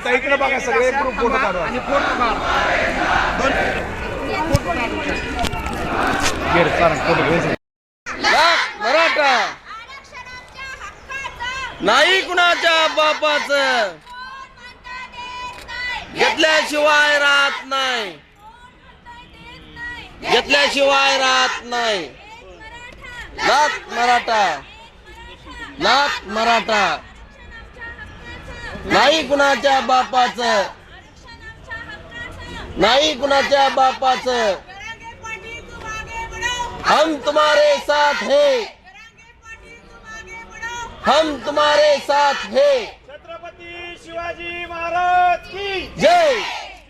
आता इकडे बघा सगळे ग्रुप फोटो. मराठा. नाही कुणाच्या बापाच. घेतल्याशिवाय राहत नाही. घेतल्याशिवाय राहत नाही. लाख मराठा. लाख मराठा. नाही कुणाच्या बापाच. नाही कुणाच्या बापाच. हम तुम्हारे साथ हैं. हम तुम्हारे साथ हैं. छत्रपती शिवाजी महाराज की. जय.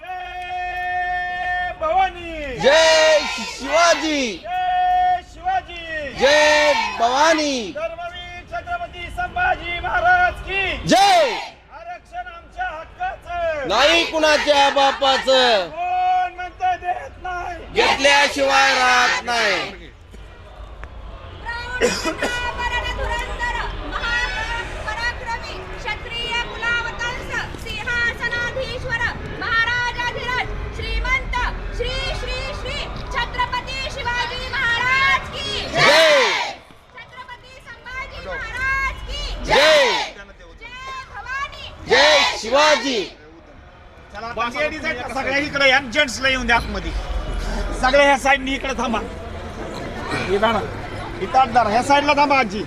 जय भवानी. जय शिवाजी. जय शिवाजी. जय भवानी. धर्मवीर छत्रपती संभाजी महाराज की जय आरक्षण आमच्या हक्काचं नाही कुणाच्या बापाचं. कोण म्हणतं देत नाही. घेतल्याशिवाय राहत नाही. पराक्रमी क्षत्रिय कुलावतंस सिंहासनाधीश्वर महाराजाधिराज श्रीमंत श्री श्री श्री छत्रपती शिवाजी! सगळ्या इकडे या जेंट्सला येऊन द्या आतमध्ये. सगळ्या ह्या साईडनी इकडे थांबा. हे दाणा इथं ह्या साईडला थांबा आजी.